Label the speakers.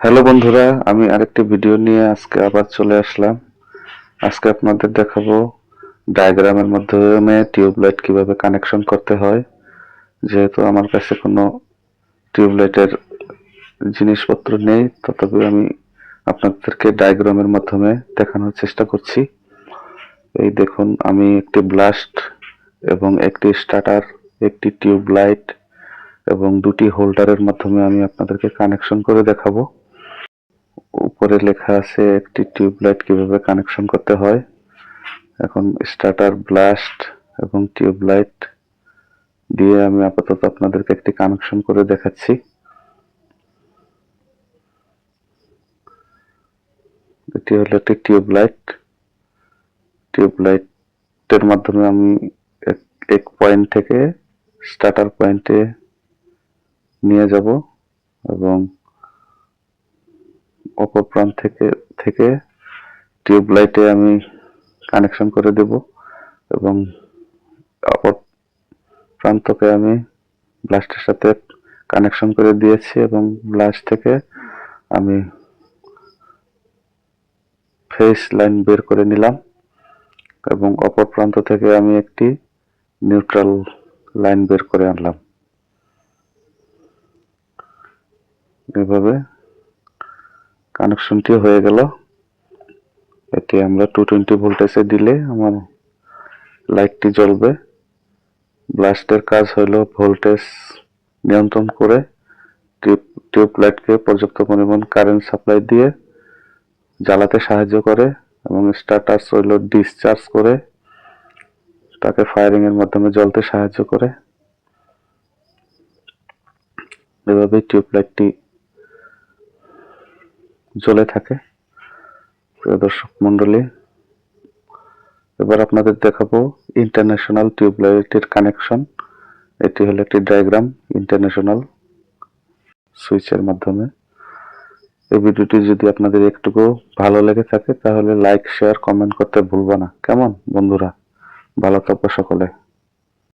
Speaker 1: Hello বন্ধুরা, আমি আরেকটি ভিডিও নিয়ে আজকে আবার চলে আসলাম। আজকে আপনাদের দেখাবো ডায়াগ্রামের মাধ্যমে টিউবলাইট কীভাবে কানেকশন করতে হয়। যেহেতু আমার কাছে কোনো টিউবলাইটের জিনিসপত্র নেই তথাপি আমি আপনাদেরকে ডায়াগ্রামের মাধ্যমে দেখানোর চেষ্টা করছি। এই দেখুন, আমি একটি ব্লাস্ট এবং একটি স্টার্টার, একটি টিউবলাইট এবং দুটি হোল্ডারের মাধ্যমে আমি আপনাদেরকে কানেকশন করে দেখাবো। উপরে লেখা আছে একটি টিউবলাইট কীভাবে কানেকশন করতে হয়। এখন স্টার্টার ব্লাস্ট এবং টিউবলাইট দিয়ে আমি আপাতত আপনাদেরকে একটি কানেকশন করে দেখাচ্ছি। এটি হলো একটি টিউবলাইট। টিউবলাইটের মাধ্যমে আমি এক- পয়েন্ট থেকে স্টার্টার পয়েন্টে নিয়ে যাব এবং অপর প্রান্ত থেকে থেকে টিউব লাইটে আমি কানেকশন করে দেব এবং অপর প্রান্তকে আমি ব্লাস্টের সাথে কানেকশন করে দিয়েছি এবং ব্লাস্ট থেকে আমি ফেস লাইন বের করে নিলাম এবং অপর প্রান্ত থেকে আমি একটি নিউট্রাল লাইন বের করে আনলাম। এভাবে কানেকশনটি হয়ে গেল। এটি আমরা টু টোয়েন্টি ভোল্টেজে দিলে আমার লাইটটি জ্বলবে। ব্লাস্টের কাজ হলো ভোল্টেজ নিয়ন্ত্রণ করে টিউব টিউব লাইটকে পর্যাপ্ত পরিমাণ কারেন্ট সাপ্লাই দিয়ে জ্বালাতে সাহায্য করে এবং স্টার্টার্স হইল ডিসচার্জ করে তাকে ফায়ারিং এর মাধ্যমে জ্বলতে সাহায্য করে। এভাবেই টিউব লাইটটি জ্বলে থাকে। প্রিয় দর্শক মন্ডলী এবার আপনাদের দেখাবো ইন্টারন্যাশনাল টিউবলাইটের কানেকশন এটি হলো একটি ডায়াগ্রাম ইন্টারন্যাশনাল সুইচের মাধ্যমে। এই ভিডিওটি যদি আপনাদের একটুকু ভালো লেগে থাকে, তাহলে লাইক শেয়ার কমেন্ট করতে ভুলবো না। কেমন বন্ধুরা? ভালো থাকব সকলে।